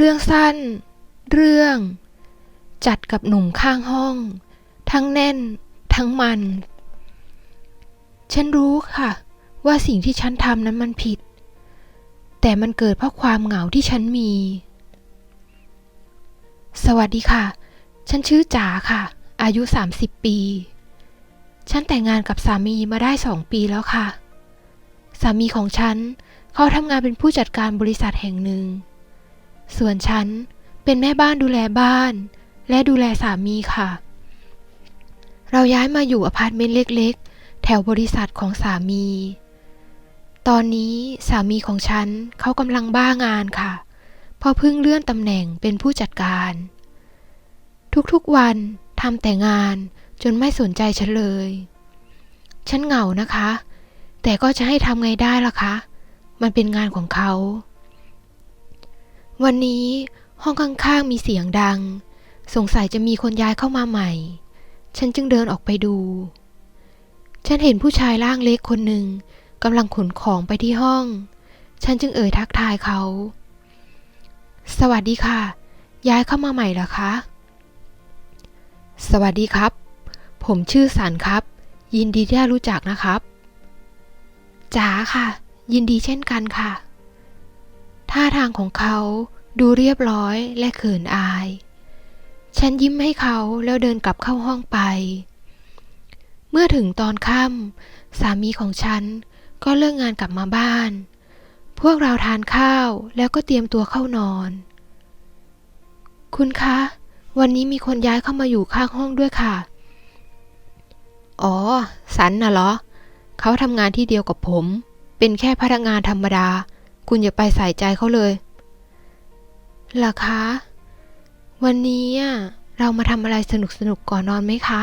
เรื่องสั้น เรื่อง จัดกับหนุ่มข้างห้อง ทั้งแน่น ทั้งมัน ฉันรู้ค่ะ ว่าสิ่งที่ฉันทำนั้นมันผิด แต่มันเกิดเพราะความเหงาที่ฉันมี สวัสดีค่ะ ฉันชื่อจ๋าค่ะ อายุ 30 ปี ฉันแต่งงานกับสามีมาได้สองปีแล้วค่ะ สามีของฉันเขาทำงานเป็นผู้จัดการบริษัทแห่งหนึ่ง ส่วนฉันเป็นแม่บ้านดูแลบ้าน และดูแลสามีค่ะ เราย้ายมาอยู่อพาร์ตเมนต์เล็กๆ แถวบริษัทของสามี ตอนนี้สามีของฉันเขากำลังบ้างานค่ะพราะเพิ่งเลื่อนตำแหน่งเป็นผู้จัดการ ทุกๆวันทำแต่งานจนไม่สนใจฉันเลย ฉันเหงานะคะ แต่ก็จะให้ทำไงได้ล่ะคะ มันเป็นงานของเขา วันนี้ห้องข้างๆมีเสียงดัง สงสัยจะมีคนย้ายเข้ามาใหม่ ฉันจึงเดินออกไปดู ฉันเห็นผู้ชายร่างเล็กคนหนึ่งกำลังขนของไปที่ห้อง ฉันจึงเอ่ยทักทายเขา สวัสดีค่ะ ย้ายเข้ามาใหม่เหรอคะ สวัสดีครับ ผมชื่อสันครับ ยินดีที่ได้รู้จักนะครับจ๋าค่ะ ยินดีเช่นกันค่ะ ท่าทางของเขาดูเรียบร้อยและเขินอาย ฉันยิ้มให้เขาแล้วเดินกลับเข้าห้องไป เมื่อถึงตอนค่ำสามีของฉันก็เลิกงานกลับมาบ้าน พวกเราทานข้าวแล้วก็เตรียมตัวเข้านอน คุณคะ วันนี้มีคนย้ายเข้ามาอยู่ข้างห้องด้วยค่ะ อ๋อ สันน่ะเหรอ เขาทำงานที่เดียวกับผม เป็นแค่พนักงานธรรมดา คุณอย่าไปใส่ใจเขาเลยเหรอคะ วันนี้อะเรามาทำอะไรสนุกสนุกๆก่อนนอนไหมคะ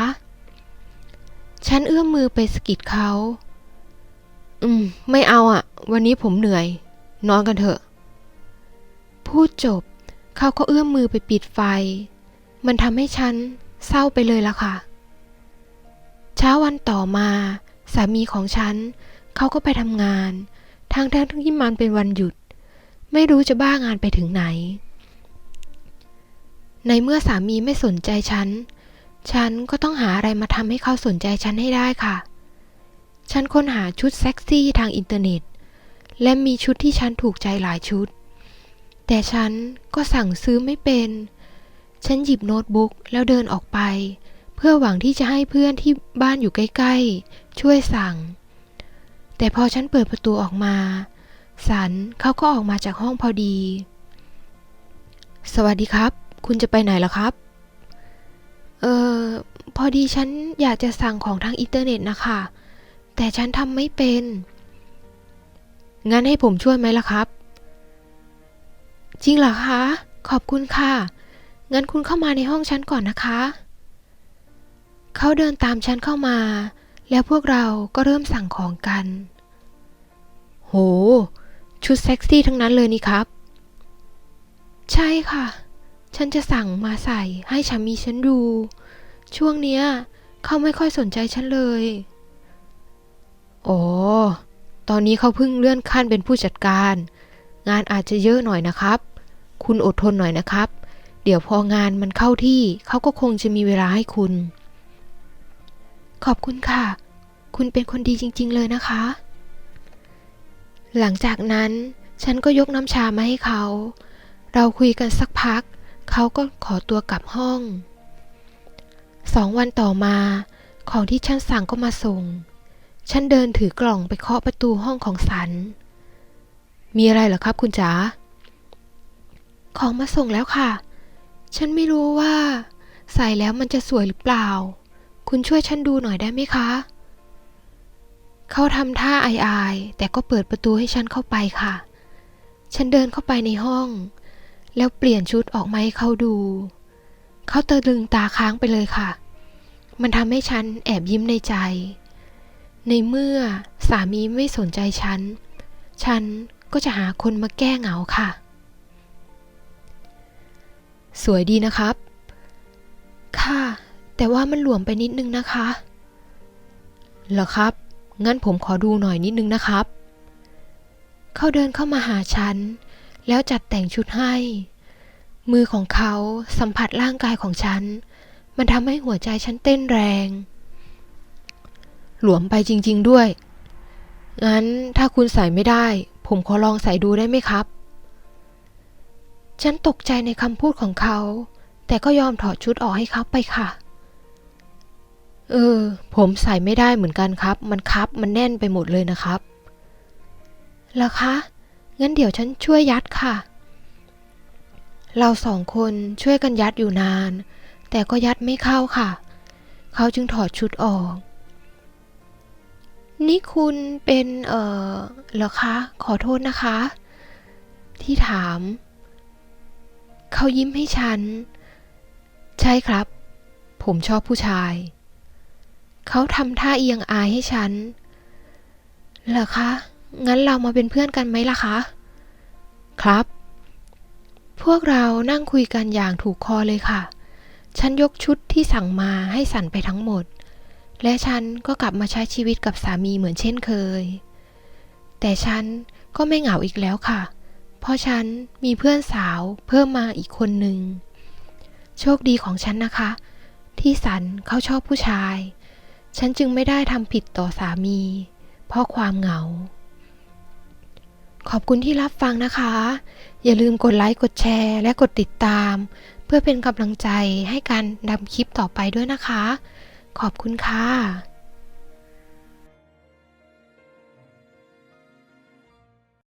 ฉันเอื้อมมือไปสะกิดเขา อืม ไม่เอาอะ วันนี้ผมเหนื่อย นอนกันเถอะ พูดจบ เขาก็เอื้อมมือไปปิดไฟ มันทำให้ฉันเศร้าไปเลยละค่ะ เช้าวันต่อมา สามีของฉัน เขาก็ไปทำงาน ทางทั้งที่มันเป็นวันหยุด ไม่รู้จะบ้างานไปถึงไหน ในเมื่อสามีไม่สนใจฉัน ฉันก็ต้องหาอะไรมาทำให้เขาสนใจฉันให้ได้ค่ะ ฉันค้นหาชุดเซ็กซี่ทางอินเทอร์เน็ต และมีชุดที่ฉันถูกใจหลายชุด แต่ฉันก็สั่งซื้อไม่เป็น ฉันหยิบโน้ตบุ๊กแล้วเดินออกไป เพื่อหวังที่จะให้เพื่อนที่บ้านอยู่ใกล้ ๆ ช่วยสั่ง แต่พอฉันเปิดประตูออกมา สันเขาก็ออกมาจากห้องพอดี สวัสดีครับ คุณจะไปไหนล่ะครับ เออพอดีฉันอยากจะสั่งของทางอินเทอร์เน็ตนะคะ แต่ฉันทำไม่เป็น งั้นให้ผมช่วยไหมล่ะครับ จริงเหรอคะ ขอบคุณค่ะ งั้นคุณเข้ามาในห้องฉันก่อนนะคะ เขาเดินตามฉันเข้ามา แล้วพวกเราก็เริ่มสั่งของกัน โห ชุดเซ็กซี่ทั้งนั้นเลยนี่ครับ ใช่ค่ะ ฉันจะสั่งมาใส่ให้สามีฉันดู ช่วงเนี้ย เขาไม่ค่อยสนใจฉันเลยอ๋อตอนนี้เขาเพิ่งเลื่อนขั้นเป็นผู้จัดการ งานอาจจะเยอะหน่อยนะครับ คุณอดทนหน่อยนะครับ เดี๋ยวพองานมันเข้าที่ เขาก็คงจะมีเวลาให้คุณ ขอบคุณค่ะ คุณเป็นคนดีจริง ๆ เลยนะคะ หลังจากนั้นฉันก็ยกน้ำชามาให้เขา เราคุยกันสักพัก เขาก็ขอตัวกลับห้อง สองวันต่อมา ของที่ฉันสั่งก็มาส่ง ฉันเดินถือกล่องไปเคาะประตูห้องของสัน มีอะไรเหรอครับคุณจ๋า ของมาส่งแล้วค่ะ ฉันไม่รู้ว่า ใส่แล้วมันจะสวยหรือเปล่า คุณช่วยฉันดูหน่อยได้ไหมคะ เขาทำท่าอายๆ แต่ก็เปิดประตูให้ฉันเข้าไปค่ะ ฉันเดินเข้าไปในห้อง แล้วเปลี่ยนชุดออกมาให้เขาดู เขาตะลึงตาค้างไปเลยค่ะ มันทำให้ฉันแอบยิ้มในใจ ในเมื่อสามีไม่สนใจฉัน ฉันก็จะหาคนมาแก้เหงาค่ะ สวยดีนะครับ ค่ะ แต่ว่ามันหลวมไปนิดนึงนะคะเหรอครับ งั้นผมขอดูหน่อยนิดนึงนะครับ เขาเดินเข้ามาหาฉัน แล้วจัดแต่งชุดให้ มือของเขาสัมผัสร่างกายของฉัน มันทำให้หัวใจฉันเต้นแรง หลวมไปจริง ๆด้วย งั้นถ้าคุณใส่ไม่ได้ ผมขอลองใส่ดูได้ไหมครับ ฉันตกใจในคำพูดของเขา แต่ก็ยอมถอดชุดออกให้เขาไปค่ะ เออ ผมใส่ไม่ได้เหมือนกันครับ มันคับ มันแน่นไปหมดเลยนะครับล้วคะ งั้นเดี๋ยวฉันช่วยยัดค่ะ เราสองคนช่วยกันยัดอยู่นาน แต่ก็ยัดไม่เข้าค่ะ เขาจึงถอดชุดออก นี่คุณเป็น เอ่อเหรอคะ ขอโทษนะคะ ที่ถาม เขายิ้มให้ฉัน ใช่ครับ ผมชอบผู้ชาย เขาทำท่าเอียงอายให้ฉัน เหรอคะ งั้นเรามาเป็นเพื่อนกันไหมล่ะคะ ครับ พวกเรานั่งคุยกันอย่างถูกคอเลยค่ะ ฉันยกชุดที่สั่งมาให้สั่นไปทั้งหมด และฉันก็กลับมาใช้ชีวิตกับสามีเหมือนเช่นเคย แต่ฉันก็ไม่เหงาอีกแล้วค่ะ เพราะฉันมีเพื่อนสาวเพิ่มมาอีกคนหนึ่ง โชคดีของฉันนะคะ ที่สันเขาชอบผู้ชาย ฉันจึงไม่ได้ทำผิดต่อสามี เพราะความเหงา ขอบคุณที่รับฟังนะคะ อย่าลืมกดไลค์กดแชร์ และกดติดตาม เพื่อเป็นกำลังใจให้การดำคลิปต่อไปด้วยนะคะ ขอบคุณค่ะ